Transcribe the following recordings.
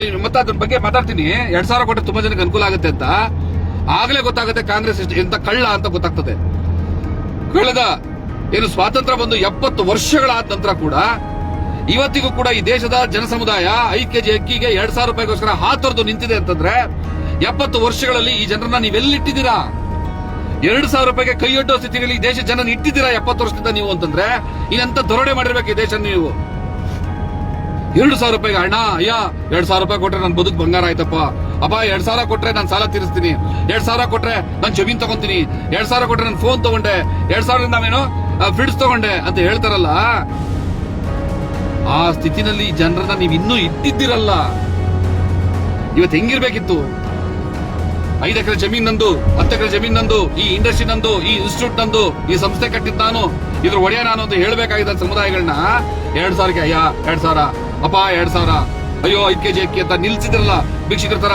ಮತ್ತೆ ಅದ್ರ ಬಗ್ಗೆ ಮಾತಾಡ್ತೀನಿ. ಎರಡ್ ಸಾವಿರ ಕೊಟ್ಟರೆ ತುಂಬಾ ಜನಕ್ಕೆ ಅನುಕೂಲ ಆಗುತ್ತೆ ಅಂತ. ಆಗ್ಲೇ ಗೊತ್ತಾಗುತ್ತೆ ಕಾಂಗ್ರೆಸ್ ಎಂತ ಕಳ್ಳ ಅಂತ ಗೊತ್ತಾಗ್ತದೆ. ಕಳೆದ ಏನು ಸ್ವಾತಂತ್ರ್ಯ ಬಂದು ಎಪ್ಪತ್ತು ವರ್ಷಗಳಾದ ನಂತರ ಕೂಡ ಇವತ್ತಿಗೂ ಕೂಡ ಈ ದೇಶದ ಜನಸಮುದಾಯ ಐದು ಕೆಜಿ ಅಕ್ಕಿಗೆ ಎರಡ್ ಸಾವಿರ ರೂಪಾಯಿಗೋಸ್ಕರ ಹಾತೊರೆದು ನಿಂತಿದೆ ಅಂತಂದ್ರೆ ಎಪ್ಪತ್ತು ವರ್ಷಗಳಲ್ಲಿ ಈ ಜನರನ್ನ ನೀವೆಲ್ಲಿಟ್ಟಿದ್ದೀರಾ? ಎರಡು ಸಾವಿರ ರೂಪಾಯಿಗೆ ಕೈಯೊಡ್ಡೋ ಈ ದೇಶ ಜನ ಇಟ್ಟಿದ್ದೀರಾ ಎಪ್ಪತ್ತು ವರ್ಷದಿಂದ ನೀವು ಅಂತಂದ್ರೆ? ಇನ್ನಂತ ದೊರಡೆ ಮಾಡಿರ್ಬೇಕು ಈ ದೇಶ ನೀವು. ಎರಡು ಸಾವಿರ ರೂಪಾಯಿಗೆ, ಅಣ್ಣ, ಅಯ್ಯ, ಎರಡ್ ಸಾವಿರ ರೂಪಾಯಿ ಕೊಟ್ರೆ ನನ್ನ ಬದುಕು ಬಂಗಾರ ಆಯ್ತಪ್ಪ. ಅಪ್ಪ, ಎರಡ್ ಸಾವಿರ ಕೊಟ್ರೆ ನಾನು ಸಾಲ ತೀರಿಸ್ತೀನಿ. ಎರಡ್ ಸಾವಿರ ಕೊಟ್ರೆ ನಾನು ಜಮೀನ್ ತಗೊಂತೀನಿ. ಎರಡ್ ಸಾವಿರ ಕೊಟ್ರೆ ನಾನು ಫೋನ್ ತಗೊಂಡೆ. ಎರಡ್ ಸಾವಿರದಿಂದ ನಾವೇನು ಫ್ರಿಡ್ಸ್ ತಗೊಂಡೆ ಅಂತ ಹೇಳ್ತಾರಲ್ಲ. ಆ ಸ್ಥಿತಿನಲ್ಲಿ ಜನರನ್ನ ನೀವು ಇನ್ನೂ ಇಟ್ಟಿದ್ದೀರಲ್ಲ. ಇವತ್ತು ಹೆಂಗಿರ್ಬೇಕಿತ್ತು? ಐದು ಎಕರೆ ಜಮೀನ್ ನಂದು, ಹತ್ತು ಎಕರೆ ಜಮೀನ್ ನಂದು, ಈ ಇಂಡಸ್ಟ್ರಿ ನಂದು, ಈ ಇನ್ಸ್ಟಿಟ್ಯೂಟ್ ನಂದು, ಈ ಸಂಸ್ಥೆ ಕಟ್ಟಿದ್ ನಾನು. ಇದ್ರ ಒಡೆಯ ನಾನು ಅಂತ ಹೇಳ್ಬೇಕಾಗಿದ್ದ ಸಮುದಾಯಗಳನ್ನ. ಎರಡ್ ಸಾವಿರಕ್ಕೆ, ಅಯ್ಯ, ಎರಡ್ ಸಾವಿರ. ಅಪ್ಪ, ಎರಡ್ ಸಾವಿರ. ಅಯ್ಯೋ ಐದ್ ಕೆಜಿ ಅಕ್ಕಿ ಅಂತ ನಿಲ್ಸಿದ್ರಲ್ಲ ಭಿಕ್ಷಿಕರ ತರ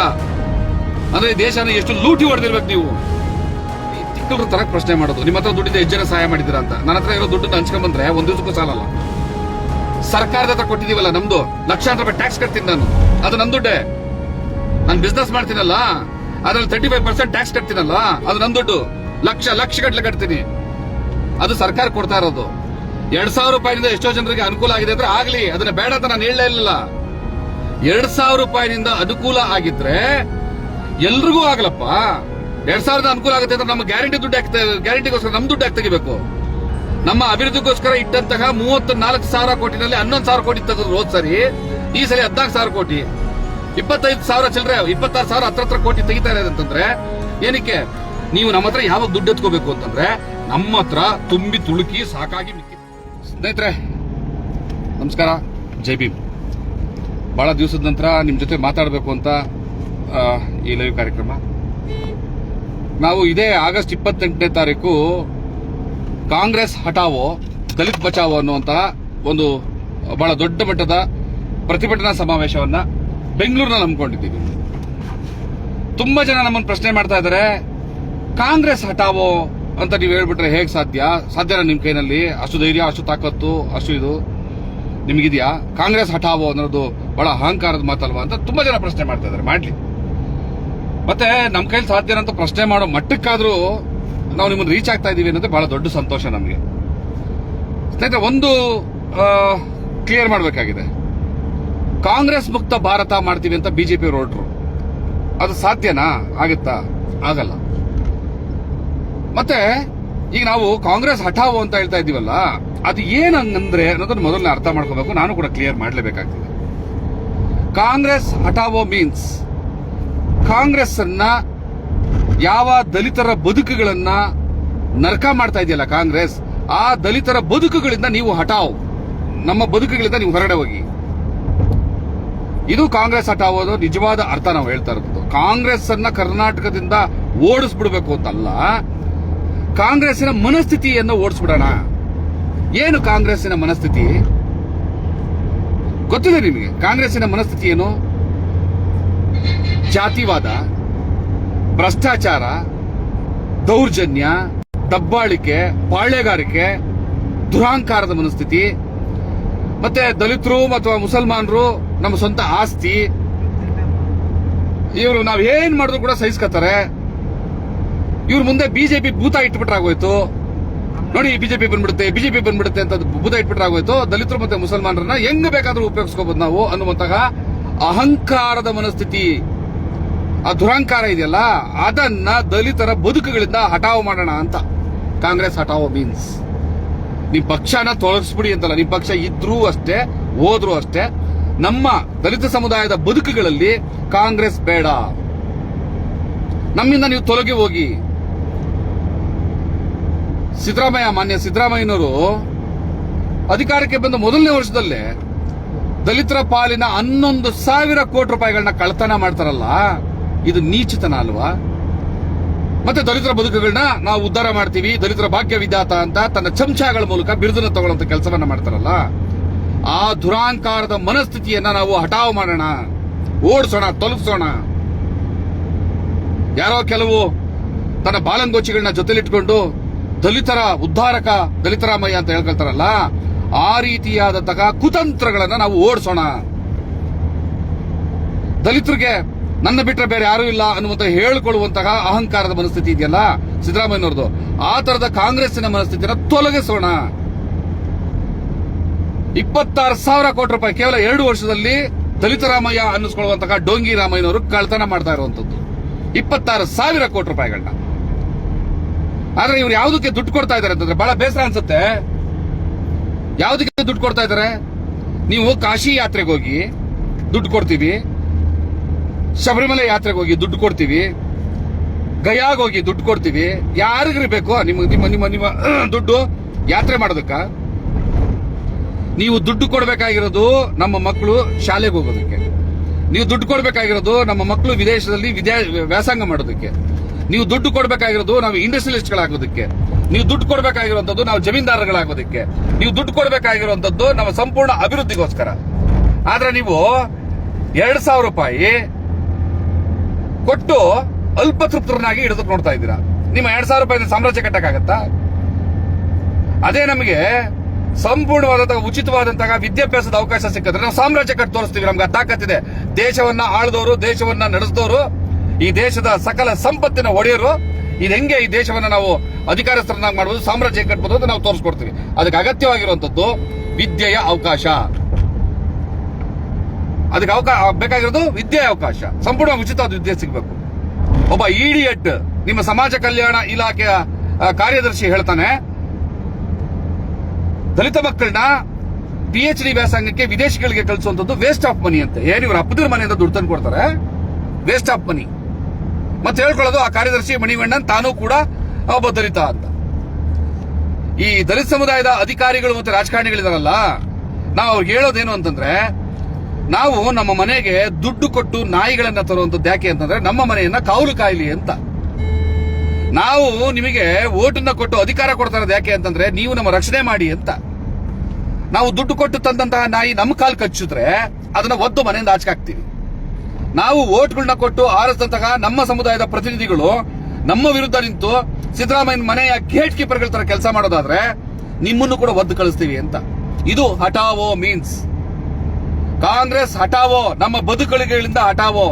ಅಂದ್ರೆ ದೇಶನ ಎಷ್ಟು ಲೂಟಿ ಹೊಡೆದಿರ್ಬೇಕು ನೀವು? ತಿಂಗಳ ತರ ಪ್ರಶ್ನೆ ಮಾಡೋದು. ನಿಮ್ಮ ಹತ್ರ ದುಡ್ಡಿಂದ ಎಷ್ಟು ಜನ ಸಹಾಯ ಮಾಡಿದಿರ ಅಂತ. ನನ್ನ ಹತ್ರ ಇರೋ ದುಡ್ಡನ್ನ ಹಂಚ್ಕೊಂಡ್ ಬಂದ್ರೆ ಒಂದ್ ದಿವಸಕ್ಕೂ ಸಾಲಲ್ಲ. ಸರ್ಕಾರದ ಹತ್ರ ಕೊಟ್ಟಿದೀವಲ್ಲ ನಮ್ದು. ಲಕ್ಷಾಂತರ ರೂಪಾಯಿ ಟ್ಯಾಕ್ಸ್ ಕಟ್ತೀನಿ ನಾನು. ಅದು ನನ್ ದುಡ್ಡೆ. ನಾನು ಬಿಸ್ನೆಸ್ ಮಾಡ್ತೀನಲ್ಲ. ಅದ್ರಲ್ಲಿ ತರ್ಟಿ ಫೈವ್ ಪರ್ಸೆಂಟ್ ಟ್ಯಾಕ್ಸ್ ಕಟ್ತೀನಲ್ಲ. ಅದು ನನ್ ದುಡ್ಡು. ಲಕ್ಷ ಲಕ್ಷ ಗಟ್ಟಲೆ ಕಟ್ತೀನಿ. ಅದು ಸರ್ಕಾರ ಕೊಡ್ತಾ ಇರೋದು. ಎರಡ್ ಸಾವಿರ ರೂಪಾಯಿನಿಂದ ಎಷ್ಟೋ ಜನರಿಗೆ ಅನುಕೂಲ ಆಗಿದೆ ಅಂದ್ರೆ ಆಗ್ಲಿ, ಅದನ್ನ ಬೇಡ ಅಂತ ನಾನು ಹೇಳಲೇ ಇಲ್ಲ ಎರಡ್ ಸಾವಿರ ರೂಪಾಯಿನಿಂದ ಅನುಕೂಲ ಆಗಿದ್ರೆ ಎಲ್ರಿಗೂ ಆಗಲಪ್ಪ. ಎರಡ್ ಸಾವಿರದ ಅನುಕೂಲ ಆಗುತ್ತೆ ಅಂದ್ರೆ ನಮ್ಮ ಗ್ಯಾರಂಟಿ ದುಡ್ಡು ಹಾಕ್ತಾ, ಗ್ಯಾರಂಟಿಗೋಸ್ಕರ ನಮ್ ದುಡ್ಡು ಹಾಕಿ ತೆಗಿಬೇಕು. ನಮ್ಮ ಅಭಿವೃದ್ಧಿಗೋಸ್ಕರ ಇಟ್ಟಂತಹ ಮೂವತ್ತ್ ನಾಲ್ಕು ಸಾವಿರ ಕೋಟಿನಲ್ಲಿ ಹನ್ನೊಂದು ಸಾವಿರ ಕೋಟಿ ತೆಗೆದ್ರು ಹೋದ್ ಸರಿ, ಈ ಸರಿ ಹದಿನಾಲ್ಕು ಸಾವಿರ ಕೋಟಿ. ಇಪ್ಪತ್ತೈದು ಸಾವಿರ ಚಿಲ್ಲರೆ ಇಪ್ಪತ್ತಾರು ಸಾವಿರ ಹತ್ರ ಕೋಟಿ ತೆಗಿತಾ ಇದೆ ಅಂತಂದ್ರೆ ಏನಕ್ಕೆ? ನೀವು ನಮ್ಮ ಹತ್ರ ಯಾವಾಗ ದುಡ್ಡು ಎತ್ಕೋಬೇಕು ಅಂತಂದ್ರೆ ನಮ್ಮ ಹತ್ರ ತುಂಬಿ ತುಳುಕಿ ಸಾಕಾಗಿ ಸ್ನೇಹಿತರೆ, ನಮಸ್ಕಾರ. ಜೈ ಭೀಮ್. ಬಹಳ ದಿವಸದ ನಂತರ ನಿಮ್ಮ ಜೊತೆ ಮಾತಾಡಬೇಕು ಅಂತ ಈ ಲೈವ್ ಕಾರ್ಯಕ್ರಮ. ನಾವು ಇದೇ ಆಗಸ್ಟ್ ಇಪ್ಪತ್ತೆಂಟನೇ ತಾರೀಕು ಕಾಂಗ್ರೆಸ್ ಹಟಾವೋ ದಲಿತ್ ಬಚಾವೋ ಅನ್ನುವಂತಹ ಒಂದು, ಬಹಳ ದೊಡ್ಡ ಮಟ್ಟದ ಪ್ರತಿಭಟನಾ ಸಮಾವೇಶವನ್ನ ಬೆಂಗಳೂರಿನಲ್ಲಿ ಹಮ್ಮಿಕೊಂಡಿದ್ದೀವಿ. ತುಂಬಾ ಜನ ನಮ್ಮನ್ನು ಪ್ರಶ್ನೆ ಮಾಡ್ತಾ ಇದ್ದಾರೆ, ಕಾಂಗ್ರೆಸ್ ಹಟಾವೋ ಅಂತ ನೀವು ಹೇಳ್ಬಿಟ್ರೆ ಹೇಗೆ ಸಾಧ್ಯ? ಸಾಧ್ಯನಾ ನಿಮ್ಮ ಕೈನಲ್ಲಿ? ಅಷ್ಟು ಧೈರ್ಯ, ಅಷ್ಟು ತಾಕತ್ತು, ಅಷ್ಟು ಇದು ನಿಮಗಿದೆಯಾ? ಕಾಂಗ್ರೆಸ್ ಹಠಾವೋ ಅನ್ನೋದು ಬಹಳ ಅಹಂಕಾರದ ಮಾತಲ್ವಾ ಅಂತ ತುಂಬಾ ಜನ ಪ್ರಶ್ನೆ ಮಾಡ್ತಾ ಇದ್ದಾರೆ. ಮಾಡ್ಲಿ. ಮತ್ತೆ ನಮ್ಮ ಕೈಲಿ ಸಾಧ್ಯ ಅಂತ ಪ್ರಶ್ನೆ ಮಾಡೋ ಮಟ್ಟಕ್ಕಾದ್ರೂ ನಾವು ನಿಮ್ಮನ್ನು ರೀಚ್ ಆಗ್ತಾ ಇದೀವಿ ಅನ್ನೋದು ಬಹಳ ದೊಡ್ಡ ಸಂತೋಷ ನಮಗೆ. ಸ್ನೇಹಿತರೆ, ಒಂದು ಕ್ಲಿಯರ್ ಮಾಡಬೇಕಾಗಿದೆ. ಕಾಂಗ್ರೆಸ್ ಮುಕ್ತ ಭಾರತ ಮಾಡ್ತೀವಿ ಅಂತ ಬಿಜೆಪಿ ಹೊರಟರು. ಅದು ಸಾಧ್ಯನಾ? ಆಗುತ್ತಾ? ಆಗಲ್ಲ. ಮತ್ತೆ, ಈಗ ನಾವು ಕಾಂಗ್ರೆಸ್ ಹಠಾವು ಅಂತ ಹೇಳ್ತಾ ಇದೀವಲ್ಲ ಅದು ಏನಂದ್ರೆ ಅನ್ನೋದನ್ನ ಮೊದಲನೇ ಅರ್ಥ ಮಾಡ್ಕೋಬೇಕು. ನಾನು ಕೂಡ ಕ್ಲಿಯರ್ ಮಾಡಲೇಬೇಕಾಗ್ತದೆ. ಕಾಂಗ್ರೆಸ್ ಹಠಾವೋ ಮೀನ್ಸ್ ಕಾಂಗ್ರೆಸ್ ಅನ್ನ ಯಾವ ದಲಿತರ ಬದುಕುಗಳನ್ನ ನರಕ ಮಾಡ್ತಾ ಇದೆಯಲ್ಲ ಕಾಂಗ್ರೆಸ್, ಆ ದಲಿತರ ಬದುಕುಗಳಿಂದ ನೀವು ಹಠಾವು ನಮ್ಮ ಬದುಕುಗಳಿಂದ ನೀವು ಹೊರಗಡೆ ಹೋಗಿ. ಇದು ಕಾಂಗ್ರೆಸ್ ಹಠಾವೋದು ನಿಜವಾದ ಅರ್ಥ ನಾವು ಹೇಳ್ತಾ ಇರೋದು. ಕಾಂಗ್ರೆಸ್ ಅನ್ನ ಕರ್ನಾಟಕದಿಂದ ಓಡಿಸ್ಬಿಡ್ಬೇಕು ಅಂತಲ್ಲ ಕಾಂಗ್ರೆಸ್ಸಿನ ಮನಸ್ಥಿತಿಯನ್ನು ಓಡಿಸ್ಬಿಡೋಣ. ಏನು ಕಾಂಗ್ರೆಸ್ಸಿನ ಮನಸ್ಥಿತಿ? ಗೊತ್ತಿದೆ ನಿಮಗೆ? ಕಾಂಗ್ರೆಸ್ಸಿನ ಮನಸ್ಥಿತಿ ಏನು? ಜಾತಿವಾದ, ಭ್ರಷ್ಟಾಚಾರ, ದೌರ್ಜನ್ಯ, ದಬ್ಬಾಳಿಕೆ ಪಾಳ್ಯಗಾರಿಕೆ ದುರಾಂಕಾರದ ಮನಸ್ಥಿತಿ. ಮತ್ತೆ ದಲಿತರು ಅಥವಾ ಮುಸಲ್ಮಾನರು ನಮ್ಮ ಸ್ವಂತ ಆಸ್ತಿ. ಇವರು ನಾವು ಏನ್ ಮಾಡಿದ್ರು ಕೂಡ ಸಹಿಸ್ಕೊತಾರೆ. ಇವ್ರ ಮುಂದೆ ಬಿಜೆಪಿ ಭೂತ ಇಟ್ಬಿಟ್ರಾಗೋಯ್ತು. ನೋಡಿ ಬಿಜೆಪಿ ಬಂದ್ಬಿಡುತ್ತೆ ಬಿಜೆಪಿ ಬಂದ್ಬಿಡುತ್ತೆ ಅಂತ ಭೂತ ಇಟ್ಬಿಟ್ರಾಗೋಯ್ತು. ದಲಿತರು ಮತ್ತೆ ಮುಸಲ್ಮಾನರನ್ನ ಹೆಂಗ್ ಬೇಕಾದ್ರೂ ಉಪಯೋಗಿಸ್ಕೋಬಹುದು ನಾವು ಅನ್ನುವಂತಹ ಅಹಂಕಾರದ ಮನಸ್ಥಿತಿ, ಆ ದುರಹಂಕಾರ ಇದೆಯಲ್ಲ, ಅದನ್ನ ದಲಿತರ ಬದುಕುಗಳಿಂದ ಹಟಾವು ಮಾಡೋಣ ಅಂತ. ಕಾಂಗ್ರೆಸ್ ಹಟಾವು ಮೀನ್ಸ್. ನಿಮ್ ಪಕ್ಷನ ತೊಳಗಿಸ್ಬಿಡಿ ಅಂತಲ್ಲ, ನಿಮ್ ಪಕ್ಷ ಇದ್ರೂ ಅಷ್ಟೇ, ಹೋದ್ರು ಅಷ್ಟೇ, ನಮ್ಮ ದಲಿತ ಸಮುದಾಯದ ಬದುಕುಗಳಲ್ಲಿ ಕಾಂಗ್ರೆಸ್ ಬೇಡ. ನಮ್ಮಿಂದ ನೀವು ತೊಲಗಿ ಹೋಗಿ. ಸಿದ್ದರಾಮಯ್ಯ, ಮಾನ್ಯ ಸಿದ್ದರಾಮಯ್ಯನವರು ಅಧಿಕಾರಕ್ಕೆ ಬಂದ ಮೊದಲನೇ ವರ್ಷದಲ್ಲೇ ದಲಿತರ ಪಾಲಿನ ಹನ್ನೊಂದು ಸಾವಿರ ಕೋಟಿ ರೂಪಾಯಿಗಳನ್ನ ಕಳ್ತನ ಮಾಡ್ತಾರಲ್ಲ, ಇದು ನೀಚತನ ಅಲ್ವಾ? ಮತ್ತೆ ದಲಿತರ ಬದುಕುಗಳನ್ನ ನಾವು ಉದ್ಧಾರ ಮಾಡ್ತೀವಿ, ದಲಿತರ ಭಾಗ್ಯ ವಿಧಾತ ಅಂತ ತನ್ನ ಚಮಚಗಳ ಮೂಲಕ ಬಿರುದನ್ನು ತಗೊಳ್ಳುವಂತ ಕೆಲಸವನ್ನ ಮಾಡ್ತಾರಲ್ಲ, ಆ ದುರಾಂಕಾರದ ಮನಸ್ಥಿತಿಯನ್ನ ನಾವು ಹಠಾವು ಮಾಡೋಣ, ಓಡಿಸೋಣ ತೊಲಗಿಸೋಣ ಯಾರೋ ಕೆಲವು ತನ್ನ ಬಾಲಂಗೋಚಿಗಳನ್ನ ಜೊತೆಲಿಟ್ಕೊಂಡು ದಲಿತರ ಉದ್ಧಾರಕ ದಲಿತರಾಮಯ್ಯ ಅಂತ ಹೇಳ್ಕೊಳ್ತಾರಲ್ಲ, ಆ ರೀತಿಯಾದಂತಹ ಕುತಂತ್ರಗಳನ್ನ ನಾವು ಓಡಿಸೋಣ. ದಲಿತರಿಗೆ ನನ್ನ ಬಿಟ್ಟರೆ ಬೇರೆ ಯಾರೂ ಇಲ್ಲ ಅನ್ನುವಂತ ಹೇಳಿಕೊಳ್ಳುವಂತಹ ಅಹಂಕಾರದ ಮನಸ್ಥಿತಿ ಇದೆಯಲ್ಲ ಸಿದ್ದರಾಮಯ್ಯನವ್ರದ್ದು. ಆ ತರದ ಕಾಂಗ್ರೆಸ್ಸಿನ ಮನಸ್ಥಿತಿನ ತೊಲಗಿಸೋಣ. ಇಪ್ಪತ್ತಾರು ಸಾವಿರ ಕೋಟಿ ರೂಪಾಯಿ, ಕೇವಲ ಎರಡು ವರ್ಷದಲ್ಲಿ ದಲಿತರಾಮಯ್ಯ ಅನ್ನಿಸ್ಕೊಳ್ಳುವಂತಹ ಡೋಂಗಿ ರಾಮಯ್ಯನವರು ಕಳ್ತನ ಮಾಡ್ತಾ ಇರುವಂತದ್ದು. ಇಪ್ಪತ್ತಾರು ಸಾವಿರ ಕೋಟಿ ರೂಪಾಯಿಗಳನ್ನ ಆದ್ರೆ ಇವ್ರು ಯಾವುದಕ್ಕೆ ದುಡ್ಡು ಕೊಡ್ತಾ ಇದಾರೆ ಅಂತಂದ್ರೆ ಬಹಳ ಬೇಸರ ಅನ್ಸುತ್ತೆ. ಯಾವುದಕ್ಕೆ ದುಡ್ಡು ಕೊಡ್ತಾ ಇದಾರೆ ನೀವು ಕಾಶಿ ಯಾತ್ರೆಗೆ ಹೋಗಿ ದುಡ್ಡು ಕೊಡ್ತೀವಿ. ಶಬರಿಮಲೆ ಯಾತ್ರೆಗೆ ಹೋಗಿ ದುಡ್ಡು ಕೊಡ್ತೀವಿ. ಗಯಾಗ್ ಹೋಗಿ ದುಡ್ಡು ಕೊಡ್ತೀವಿ. ಯಾರಿಗ್ರಿ ಬೇಕು? ನಿಮ್ಮ ನಿಮ್ಮ ನಿಮ್ಮ ನಿಮ್ಮ, ದುಡ್ಡು ಯಾತ್ರೆ ಮಾಡೋದಕ್ಕ? ನೀವು ದುಡ್ಡು ಕೊಡಬೇಕಾಗಿರೋದು ನಮ್ಮ ಮಕ್ಕಳು ಶಾಲೆಗೆ ಹೋಗೋದಕ್ಕೆ. ನೀವು ದುಡ್ಡು ಕೊಡಬೇಕಾಗಿರೋದು ನಮ್ಮ ಮಕ್ಕಳು ವಿದೇಶದಲ್ಲಿ ವಿದ್ಯಾ ವ್ಯಾಸಂಗ ಮಾಡೋದಕ್ಕೆ. ನೀವು ದುಡ್ಡು ಕೊಡಬೇಕಾಗಿರೋದು ನಾವು ಇಂಡಸ್ಟ್ರಿಯಲಿಸ್ಟ್ಗಳಾಗೋದಕ್ಕೆ. ನೀವು ದುಡ್ಡು ಕೊಡಬೇಕಾಗಿರುವಂತದ್ದು ನಾವು ಜಮೀನ್ದಾರರುಗಳಾಗೋದಕ್ಕೆ. ನೀವು ದುಡ್ಡು ಕೊಡಬೇಕಾಗಿರುವಂತದ್ದು ನಮ್ಮ ಸಂಪೂರ್ಣ ಅಭಿವೃದ್ಧಿಗೋಸ್ಕರ. ಆದ್ರೆ ನೀವು ಎರಡ್ ಸಾವಿರ ರೂಪಾಯಿ ಕೊಟ್ಟು ಅಲ್ಪ ತೃಪ್ತರನ್ನಾಗಿ ಹಿಡಿದು ನೋಡ್ತಾ ಇದ್ದೀರಾ. ನಿಮ್ಮ ಎರಡು ಸಾವಿರ ರೂಪಾಯಿ ಸಾಮ್ರಾಜ್ಯ ಕಟ್ಟಕ್ಕಾಗತ್ತಾ? ಅದೇ ನಮಗೆ ಸಂಪೂರ್ಣವಾದಂತಹ ಉಚಿತವಾದಂತಹ ವಿದ್ಯಾಭ್ಯಾಸದ ಅವಕಾಶ ಸಿಕ್ಕಿದ್ರೆ ನಾವು ಸಾಮ್ರಾಜ್ಯ ಕಟ್ಟ ತೋರಿಸ್ತೀವಿ. ನಮ್ಗೆ ತಾಕತ್ತಿದೆ ದೇಶವನ್ನ ಆಳ್ದವರು ದೇಶವನ್ನ ನಡೆಸಿದವರು ಈ ದೇಶದ ಸಕಲ ಸಂಪತ್ತಿನ ಒಡೆಯರು, ಇದು ಹೆಂಗೆ ಈ ದೇಶವನ್ನ ನಾವು ಅಧಿಕಾರಸ್ಥರನ್ನಾಗಿ ಮಾಡಬಹುದು ಸಾಮ್ರಾಜ್ಯ ಕಟ್ಟಬಹುದು ಅಂತ ನಾವು ತೋರಿಸ್ಕೊಡ್ತೀವಿ. ಅದಕ್ಕೆ ಅಗತ್ಯವಾಗಿರುವಂತದ್ದು ವಿದ್ಯೆಯ ಅವಕಾಶ. ಅದಕ್ಕೆ ಅವಕಾಶ ಬೇಕಾಗಿರೋದು ವಿದ್ಯೆ ಅವಕಾಶ. ಸಂಪೂರ್ಣ ಉಚಿತವಾದ ವಿದ್ಯೆ ಸಿಗಬೇಕು. ಒಬ್ಬ ಇಡಿಯಟ್ ನಿಮ್ಮ ಸಮಾಜ ಕಲ್ಯಾಣ ಇಲಾಖೆಯ ಕಾರ್ಯದರ್ಶಿ ಹೇಳ್ತಾನೆ, ದಲಿತ ಮಕ್ಕಳನ್ನ ಪಿ ಎಚ್ ಡಿ ವ್ಯಾಸಂಗಕ್ಕೆ ವಿದೇಶಿಗಳಿಗೆ ಕಳಿಸುವಂತದ್ದು ವೇಸ್ಟ್ ಆಫ್ ಮನಿ ಅಂತ. ಏನ್ ಇವರು ಅಪ್ಪದ್ರ ಮನೆಯಿಂದ ದುಡ್ಡು ತಂದು ಕೊಡ್ತಾರೆ ವೇಸ್ಟ್ ಆಫ್ ಮನಿ ಮತ್ತೆ ಹೇಳ್ಕೊಳ್ಳೋದು ಆ ಕಾರ್ಯದರ್ಶಿ ಮಣಿವಣ್ಣನ್ ತಾನೂ ಕೂಡ ಒಬ್ಬ ದಲಿತ ಅಂತ. ಈ ದಲಿತ ಸಮುದಾಯದ ಅಧಿಕಾರಿಗಳು ಮತ್ತೆ ರಾಜಕಾರಣಿಗಳಿದಾರಲ್ಲ ನಾವು ಅವ್ರಿಗೆ ಹೇಳೋದೇನು ಅಂತಂದ್ರೆ, ನಾವು ನಮ್ಮ ಮನೆಗೆ ದುಡ್ಡು ಕೊಟ್ಟು ನಾಯಿಗಳನ್ನ ತರುವಂತದ್ದು ಯಾಕೆ ಅಂತಂದ್ರೆ, ನಮ್ಮ ಮನೆಯನ್ನ ಕಾವಲು ಕಾಯಿಲಿ ಅಂತ. ನಾವು ನಿಮಗೆ ಓಟನ್ನ ಕೊಟ್ಟು ಅಧಿಕಾರ ಕೊಡ್ತಾ ಇರೋದು ಯಾಕೆ ಅಂತಂದ್ರೆ, ನೀವು ನಮ್ಮ ರಕ್ಷಣೆ ಮಾಡಿ ಅಂತ. ನಾವು ದುಡ್ಡು ಕೊಟ್ಟು ತಂದಂತಹ ನಾಯಿ ನಮ್ಮ ಕಾಲು ಕಚ್ಚಿದ್ರೆ, ಅದನ್ನ ಒದ್ದು ಮನೆಯಿಂದ ಆಚೆ ಹಾಕ್ತೀವಿ. ನಾವು ಓಟ್ಗಳನ್ನ ಕೊಟ್ಟು ಆರಿಸಿದಂತಹ ನಮ್ಮ ಸಮುದಾಯದ ಪ್ರತಿನಿಧಿಗಳು ನಮ್ಮ ವಿರುದ್ಧ ನಿಂತು ಸಿದ್ದರಾಮಯ್ಯ ಮನೆಯ ಗೇಟ್ ಕೀಪರ್ಗಳ ತರ ಕೆಲಸ ಮಾಡೋದಾದ್ರೆ ನಿಮ್ಮನ್ನು ಕೂಡ ಒದ್ದು ಕಳಿಸ್ತೀವಿ ಅಂತ. ಇದು ಹಟಾವೋ ಮೀನ್ಸ್ ಕಾಂಗ್ರೆಸ್ ಹಟಾವೋ ನಮ್ಮ ಬದುಕುಗಳಿಂದ ಹಟಾವೋ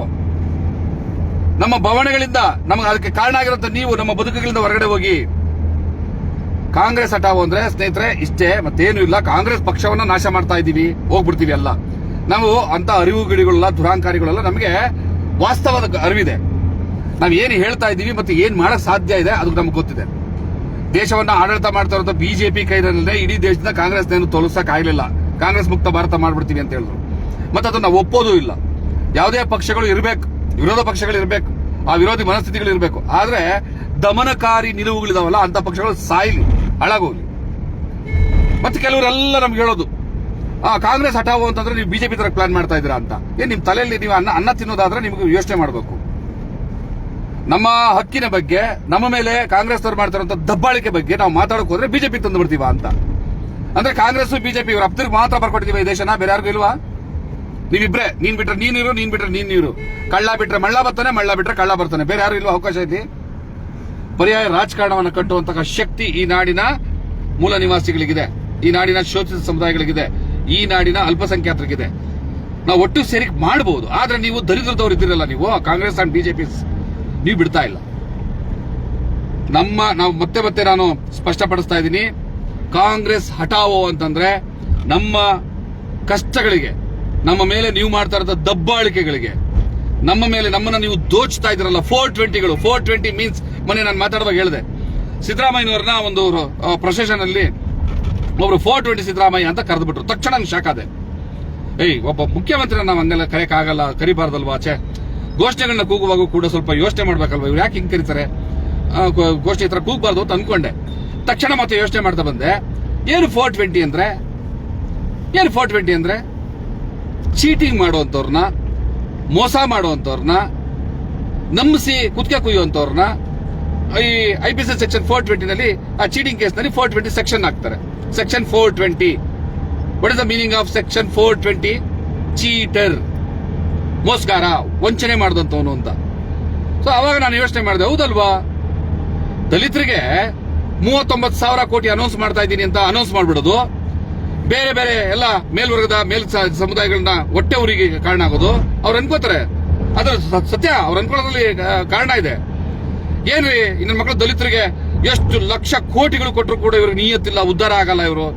ನಮ್ಮ ಭವನಗಳಿಂದ ನಮಗೆ ಅದಕ್ಕೆ ಕಾರಣ ಆಗಿರುವಂತ ನೀವು ನಮ್ಮ ಬದುಕುಗಳಿಂದ ಹೊರಗಡೆ ಹೋಗಿ. ಕಾಂಗ್ರೆಸ್ ಹಠಾವೋ ಅಂದ್ರೆ ಸ್ನೇಹಿತರೆ, ಇಷ್ಟೇ ಮತ್ತೇನು ಇಲ್ಲ. ಕಾಂಗ್ರೆಸ್ ಪಕ್ಷವನ್ನ ನಾಶ ಮಾಡ್ತಾ ಇದ್ದೀವಿ. ಹೋಗ್ಬಿಡ್ತೀವಿ ಅಲ್ಲ. ನಾವು ಅಂತ ಅರಿವುಗಳಿಗಳೆಲ್ಲ ದುರಾಂಕಾರಿಗಳೆಲ್ಲ ನಮಗೆ ವಾಸ್ತವದ ಅರಿವಿದೆ. ನಾವು ಏನು ಹೇಳ್ತಾ ಇದ್ದೀವಿ ಮತ್ತೆ ಏನು ಮಾಡಕ್ ಸಾಧ್ಯ ಇದೆ ಅದು ನಮ್ಗೆ ಗೊತ್ತಿದೆ. ದೇಶವನ್ನ ಆಡಳಿತ ಮಾಡ್ತಾ ಇರೋ ಬಿಜೆಪಿ ಕೈನಲ್ಲೇ, ಇಡೀ ದೇಶದ ಕಾಂಗ್ರೆಸ್ ಏನು ತೋರಿಸಕ್ ಆಗಲಿಲ್ಲ. ಕಾಂಗ್ರೆಸ್ ಮುಕ್ತ ಭಾರತ ಮಾಡ್ಬಿಡ್ತೀವಿ ಅಂತ ಹೇಳಿದ್ರು. ಮತ್ತೆ ಅದನ್ನ ಒಪ್ಪೋದು ಇಲ್ಲ. ಯಾವುದೇ ಪಕ್ಷಗಳು ಇರಬೇಕು, ವಿರೋಧ ಪಕ್ಷಗಳು ಇರಬೇಕು, ಆ ವಿರೋಧಿ ಮನಸ್ಥಿತಿಗಳು ಇರಬೇಕು. ಆದ್ರೆ ದಮನಕಾರಿ ನಿಲುವುಗಳಿದಾವಲ್ಲ, ಅಂತ ಪಕ್ಷಗಳು ಸಾಯ್ಲಿ ಹಾಳಾಗೋಗ್ಲಿ ಮತ್ತೆ ಕೆಲವರೆಲ್ಲ ನಮ್ಗೆ ಹೇಳೋದು ಕಾಂಗ್ರೆಸ್ ಹಠಾವು ಅಂತಂದ್ರೆ ನೀವು ಬಿಜೆಪಿ ತರ ಪ್ಲಾನ್ ಮಾಡ್ತಾ ಇದ್ದೀರಾ ಅಂತ. ಏನ್, ನಿಮ್ ತಲೆಯಲ್ಲಿ ನೀವು ಅನ್ನ ಅನ್ನ ತಿನ್ನೋದಾದ್ರೆ ನಿಮಗೆ ಯೋಚನೆ ಮಾಡಬೇಕು. ನಮ್ಮ ಹಕ್ಕಿನ ಬಗ್ಗೆ, ನಮ್ಮ ಮೇಲೆ ಕಾಂಗ್ರೆಸ್ ಅವ್ರು ಮಾಡ್ತಾರಂತ ದಬ್ಬಾಳಿಕೆ ಬಗ್ಗೆ ನಾವು ಮಾತಾಡಕ್ ಹೋದ್ರೆ ಬಿಜೆಪಿ ತಂದು ಬಿಡ್ತೀವ ಅಂತ. ಅಂದ್ರೆ ಕಾಂಗ್ರೆಸ್ ಬಿಜೆಪಿ ಇವ್ರ ಅಪ್ತಿಗೆ ಮಾತ್ರ ಬರ್ಕೊಟ್ಟಿದೀವಿ ಈ ದೇಶನ, ಬೇರೆ ಯಾರಿಗೂ ಇಲ್ವಾ? ನೀವಿಬ್ರೆ, ನೀನ್ ಬಿಟ್ರೆ ನೀನಿರು ನೀನ್ ಬಿಟ್ರೆ ನೀನ್ ನೀರು ಕಳ್ಳ ಬಿಟ್ರೆ ಮಳ್ಳ ಬರ್ತಾನೆ, ಮಳ್ಳ ಬಿಟ್ರೆ ಕಳ್ಳ ಬರ್ತಾನೆ. ಬೇರೆ ಯಾರು ಇಲ್ವಾ ಅವಕಾಶ ಐತಿ ಪರ್ಯಾಯ ರಾಜಕಾರಣವನ್ನು ಕಟ್ಟುವಂತಹ ಶಕ್ತಿ ಈ ನಾಡಿನ ಮೂಲ ನಿವಾಸಿಗಳಿಗಿದೆ. ಈ ನಾಡಿನ ಶೋಚಿತ ಸಮುದಾಯಗಳಿಗಿದೆ. ಈ ನಾಡಿನ ಅಲ್ಪಸಂಖ್ಯಾತರಿಗಿದೆ. ನಾವು ಒಟ್ಟು ಸೇರಿ ಮಾಡಬಹುದು ಆದ್ರೆ ನೀವು ದರಿದ್ರದವ್ರು ಇದ್ದೀರಲ್ಲ ನೀವು ಕಾಂಗ್ರೆಸ್ ಅಂಡ್ ಬಿಜೆಪಿ ನೀವು ಬಿಡ್ತಾ ಇಲ್ಲ. ನಮ್ಮ, ನಾವು ಮತ್ತೆ ಮತ್ತೆ ನಾನು ಸ್ಪಷ್ಟಪಡಿಸ್ತಾ ಇದ್ದೀನಿ, ಕಾಂಗ್ರೆಸ್ ಹಠಾವೋ ಅಂತಂದ್ರೆ ನಮ್ಮ ಕಷ್ಟಗಳಿಗೆ, ನಮ್ಮ ಮೇಲೆ ನೀವು ಮಾಡ್ತಾ ಇರೋ ದಬ್ಬಾಳಿಕೆಗಳಿಗೆ, ನಮ್ಮ ಮೇಲೆ ನಮ್ಮನ್ನ ನೀವು ದೋಚ್ತಾ ಇದ್ರಲ್ಲ ಫೋರ್ ಟ್ವೆಂಟಿಗಳು ಫೋರ್ ಟ್ವೆಂಟಿ ಮೀನ್ಸ್ ಮೊನ್ನೆ ನಾನು ಮಾತಾಡುವಾಗ ಹೇಳಿದೆ, ಸಿದ್ದರಾಮಯ್ಯನವ್ರನ್ನ ಒಂದು ಪ್ರೊಸೆಷನ್ ಅಲ್ಲಿ ಒಬ್ರು ಫೋರ್ ಟ್ವೆಂಟಿ ಸಿದ್ದರಾಮಯ್ಯ ಅಂತ ಕರೆದ್ಬಿಟ್ರು. ತಕ್ಷಣ ಶಾಕ್ ಆದೆ. ಏಯ್, ಒಬ್ಬ ಮುಖ್ಯಮಂತ್ರಿ ನಾವು ಹಂಗೆಲ್ಲ ಕರೆಯಕ್ಕಾಗಲ್ಲ, ಕರಿಬಾರ್ದಲ್ವಾ ಆಚೆ? ಘೋಷಣೆಗಳನ್ನ ಕೂಗುವಾಗ ಕೂಡ ಸ್ವಲ್ಪ ಯೋಚನೆ ಮಾಡ್ಬೇಕಲ್ವಾ? ಇವ್ರು ಯಾಕೆ ಹಿಂಗೆ ಕರೀತಾರೆ? ಘೋಷಣೆ ಹತ್ರ ಕೂಗಬಾರ್ದು ಅಂತ ಅನ್ಕೊಂಡೆ. ತಕ್ಷಣ ಮತ್ತೆ ಯೋಚನೆ ಮಾಡ್ತಾ ಬಂದೆ. ಏನು ಫೋರ್ ಟ್ವೆಂಟಿ ಅಂದ್ರೆ? ಏನು ಫೋರ್ ಟ್ವೆಂಟಿ ಅಂದ್ರೆ? ಚೀಟಿಂಗ್ ಮಾಡುವಂಥವ್ರನ್ನ, ಮೋಸ ಮಾಡುವಂಥವ್ರನ್ನ, ನಂಬಿಸಿ ಕುತ್ಕೆ ಕುಯ್ಯುವಂಥವ್ರನ್ನ, ಈ I P C section four ಟ್ವೆಂಟಿನಲ್ಲಿ ಆ ಚೀಟಿಂಗ್ ಕೇಸ್ನಲ್ಲಿ ಫೋರ್ ಟ್ವೆಂಟಿ ಸೆಕ್ಷನ್ ಹಾಕ್ತಾರೆ. Section four twenty what is the meaning of section four twenty cheater ಮೋಸ್ಕಾರ, ವಂಚನೆ ಮಾಡಿದಂಥವನು ಅಂತ. ಸೊ ಅವಾಗ ನಾನು ಯೋಚನೆ ಮಾಡಿದೆ, ಹೌದಲ್ವಾ? ದಲಿತರಿಗೆ ಮೂವತ್ತೊಂಬತ್ತು ಸಾವಿರ ಕೋಟಿ ಅನೌನ್ಸ್ ಮಾಡ್ತಾ ಇದ್ದೀನಿ ಅಂತ ಅನೌನ್ಸ್ ಮಾಡಿಬಿಡೋದು. ಬೇರೆ ಬೇರೆ ಎಲ್ಲ ಮೇಲ್ವರ್ಗದ ಮೇಲ್ ಸಮುದಾಯಗಳನ್ನ ಹೊಟ್ಟೆ ಊರಿಗೆ ಕಾರಣ ಆಗೋದು. ಅವ್ರು ಅನ್ಕೋತಾರೆ. ಅದ್ರ ಸತ್ಯ, ಅವ್ರು ಅನ್ಕೊಳ್ಳೋದ್ರಲ್ಲಿ ಕಾರಣ ಇದೆ. ಏನ್ರಿ ನನ್ನ ಮಕ್ಕಳು ದಲಿತರಿಗೆ ಎಷ್ಟು ಲಕ್ಷ ಕೋಟಿಗಳು ಕೊಟ್ಟರು ಕೂಡ ಇವ್ರಿಗೆ ನಿಯತ್ತಿಲ್ಲ, ಉದ್ಧಾರ ಆಗಲ್ಲ ಇವರು.